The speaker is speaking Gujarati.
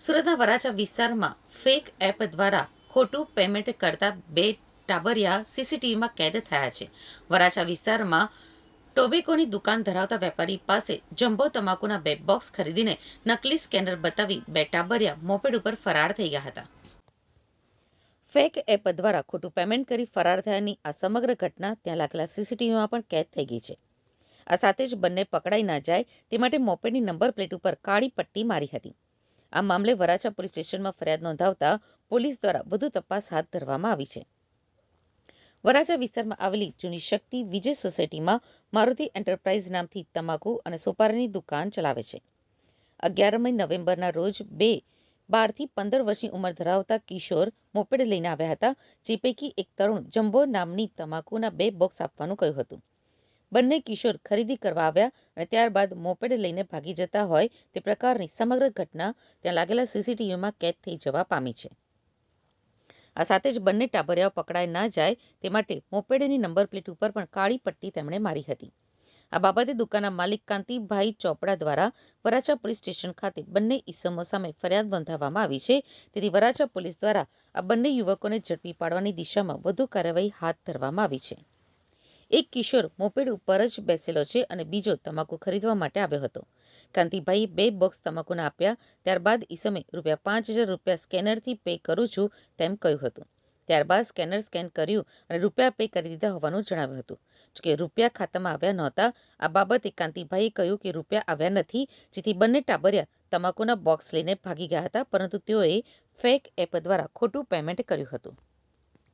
સુરતના વરાછા વિસ્તારમાં ફેક એપ દ્વારા ખોટું પેમેન્ટ કરતા બે ટાબરિયા સીસીટીવીમાં કેદ થયા છે. વરાછા વિસ્તારમાં ટોબેકોની દુકાન ધરાવતા વેપારી પાસે જમ્બો તમાકુના બે બોક્સ ખરીદીને નકલી સ્કેનર બતાવી બે ટાબરિયા મોપેડ ઉપર ફરાર થઈ ગયા હતા. ફેક એપ દ્વારા ખોટું પેમેન્ટ કરી ફરાર થયાની આ સમગ્ર ઘટના ત્યાં લાગેલા સીસીટીવીમાં પણ કેદ થઈ ગઈ છે. આ સાથે જ બંને પકડાઈ ના જાય તે માટે મોપેડની નંબર પ્લેટ ઉપર કાળી પટ્ટી મારી હતી. આ મામલે વરાછા પોલીસ સ્ટેશનમાં ફરિયાદ નોંધાવતા પોલીસ દ્વારા વધુ તપાસ હાથ ધરવામાં આવી છે. વરાછા વિસ્તારમાં આવેલી જૂની શક્તિ વિજય સોસાયટીમાં મારુતિ એન્ટરપ્રાઇઝ નામથી તમાકુ અને સોપારીની દુકાન ચલાવે છે. અગિયારમી નવેમ્બરના રોજ બે બારથી પંદર વર્ષની ઉંમર ધરાવતા કિશોર મોપેડ લઈને આવ્યા હતા, જે પૈકી એક તરુણ જમ્બો નામની તમાકુના બે બોક્સ આપવાનું કહ્યું હતું. બંને કિશોર ખરીદી કરવા આવ્યા અને ત્યારબાદ મોપેડ લઈને ભાગી જતા હોય તે પ્રકારની સમગ્ર ઘટના ત્યાં લાગેલા સીસીટીવીમાં કેદ થઈ જવા પામી છે. આ સાથે જ બંને ટાબરિયાઓ પકડાઈ ના જાય તે માટે મોપેડની નંબર પ્લેટ ઉપર પણ કાળી પટ્ટી તેમણે મારી હતી. આ બાબતે દુકાનના માલિક કાંતિભાઈ ચોપડા દ્વારા વરાછા પોલીસ સ્ટેશન ખાતે બંને ઈસમો સામે ફરિયાદ નોંધાવવામાં આવી છે. તેથી વરાછા પોલીસ દ્વારા આ બંને યુવકોને ઝડપી પાડવાની દિશામાં વધુ કાર્યવાહી હાથ ધરવામાં આવી છે. એક કિશોર મોપેડ ઉપર જ બેસેલો છે અને બીજો તમાકુ ખરીદવા માટે આવ્યો હતો. કાંતિભાઈએ બે બોક્સ તમાકુના આપ્યા, ત્યારબાદ ઈસમે રૂપિયા પાંચ હજાર રૂપિયા સ્કેનરથી પે કરું છું તેમ કહ્યું હતું. ત્યારબાદ સ્કેનર સ્કેન કર્યું અને રૂપિયા પે કરી દીધા હોવાનું જણાવ્યું હતું. જોકે રૂપિયા ખાતામાં આવ્યા નહોતા, આ બાબતે કાંતિભાઈએ કહ્યું કે રૂપિયા આવ્યા નથી, જેથી બંને ટાબરિયા તમાકુના બોક્સ લઈને ભાગી ગયા હતા, પરંતુ તેઓએ ફેક એપ દ્વારા ખોટું પેમેન્ટ કર્યું હતું.